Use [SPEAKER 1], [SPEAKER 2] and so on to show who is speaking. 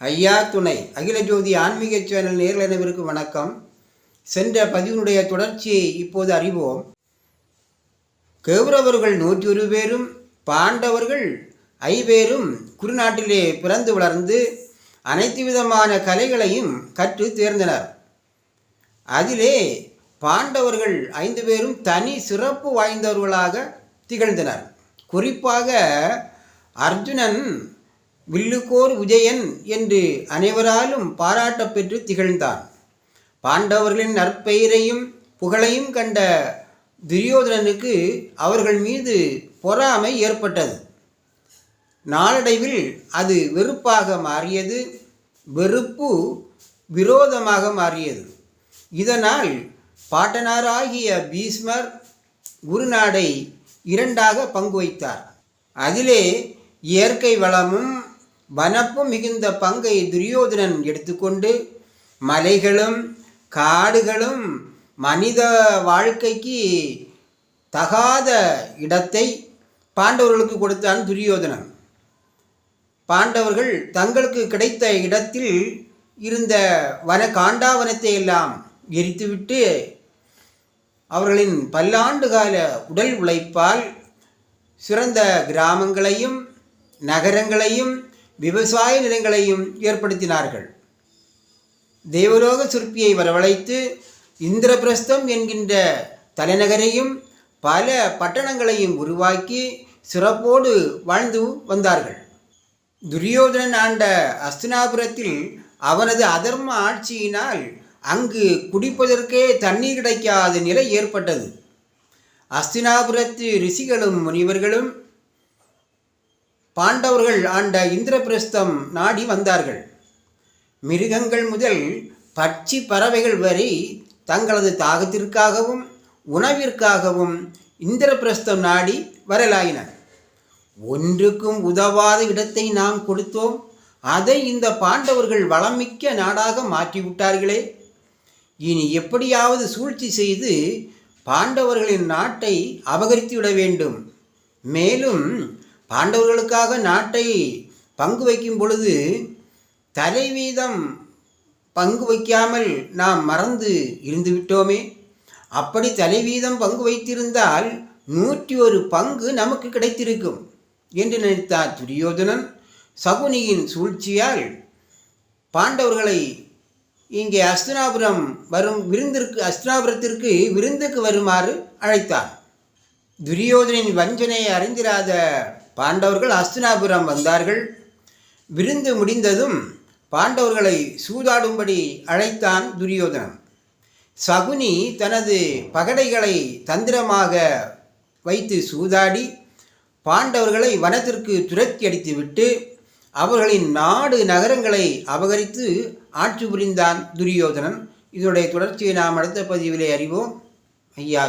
[SPEAKER 1] ஐயா துணை. அகில ஜோதி ஆன்மீக சேனல் நேரில் அனைவருக்கு வணக்கம். சென்ற பதிவினுடைய தொடர்ச்சியை இப்போது அறிவோம். கௌரவர்கள் நூற்றி ஒரு பேரும் பாண்டவர்கள் ஐவேரும் குருநாட்டிலே பிறந்து வளர்ந்து அனைத்து விதமான கலைகளையும் கற்று தேர்ந்தனர். அதிலே பாண்டவர்கள் ஐந்து பேரும் தனி சிறப்பு வாய்ந்தவர்களாக திகழ்ந்தனர். குறிப்பாக அர்ஜுனன் வில்லுக்கோர் விஜயன் என்று அனைவராலும் பாராட்ட பெற்று திகழ்ந்தான். பாண்டவர்களின் நற்பெயரையும் புகழையும் கண்ட துரியோதனனுக்கு அவர்கள் மீது பொறாமை ஏற்பட்டது. நாளடைவில் அது வெறுப்பாக மாறியது வெறுப்பு விரோதமாக மாறியது. இதனால் பாட்டனாராகிய பீஷ்மர் குருநாடை இரண்டாக பங்கு வைத்தார். அதிலே இயற்கை வளமும் வனப்பும் மிகுந்த பங்கை துரியோதனன் எடுத்துக்கொண்டு மலைகளும் காடுகளும் மனித வாழ்க்கைக்கு தகாத இடத்தை பாண்டவர்களுக்கு கொடுத்தான் துரியோதனன். பாண்டவர்கள் தங்களுக்கு கிடைத்த இடத்தில் இருந்த வன காண்டாவனத்தை எல்லாம் எரித்துவிட்டு அவர்களின் பல்லாண்டு கால உடல் உழைப்பால் சிறந்த கிராமங்களையும் நகரங்களையும் விவசாய நிலங்களையும் ஏற்படுத்தினார்கள். தேவலோக சிற்பியை வரவழைத்து இந்திரபிரஸ்தம் என்கின்ற தலைநகரையும் பல பட்டணங்களையும் உருவாக்கி சிறப்போடு வாழ்ந்து வந்தார்கள். துரியோதனன் ஆண்ட அஸ்தினாபுரத்தில் அவனது அதர்ம ஆட்சியினால் அங்கு குடிப்பதற்கே தண்ணீர் கிடைக்காத நிலை ஏற்பட்டது. அஸ்தினாபுரத்து ரிஷிகளும் முனிவர்களும் பாண்டவர்கள் ஆண்ட இந்திரபிரஸ்தம் நாடி வந்தார்கள். மிருகங்கள் முதல் பட்சி பறவைகள் வரை தங்களது தாகத்திற்காகவும் உணவிற்காகவும் இந்திரபிரஸ்தம் நாடி வரலாயின ஒன்றுக்கும் உதவாத இடத்தை நாம் கொடுத்தோம். அதை இந்த பாண்டவர்கள் வளமிக்க நாடாக மாற்றிவிட்டார்களே. இனி எப்படியாவது சூழ்ச்சி செய்து பாண்டவர்களின் நாட்டை அபகரித்து விட வேண்டும். மேலும் பாண்டவர்களுக்காக நாட்டை பங்கு வைக்கும் பொழுது தலைவீதம் பங்கு வைக்காமல் நாம் மறந்து இருந்து விட்டோமே. அப்படி தலைவீதம் பங்கு வைத்திருந்தால் நூற்றி ஒரு பங்கு நமக்கு கிடைத்திருக்கும் என்று நினைத்தார் துரியோதனன். சகுனியின் சூழ்ச்சியால் பாண்டவர்களை இங்கே அஸ்தினாபுரம் வரும் விருந்திற்கு அஸ்தினாபுரத்திற்கு விருந்துக்கு வருமாறு அழைத்தார். துரியோதனின் வஞ்சனையை அறிந்திராத பாண்டவர்கள் அஸ்தினாபுரம் வந்தார்கள். விருந்து முடிந்ததும் பாண்டவர்களை சூதாடும்படி அழைத்தான் துரியோதனன். சகுனி தனது பகடைகளை தந்திரமாக வைத்து சூதாடி பாண்டவர்களை வனத்திற்கு துரத்தி அடித்துவிட்டு அவர்களின் நாடு நகரங்களை அபகரித்து ஆட்சி புரிந்தான் துரியோதனன். இதனுடைய தொடர்ச்சியை நாம் அடுத்த பதிவிலே அறிவோம். ஐயா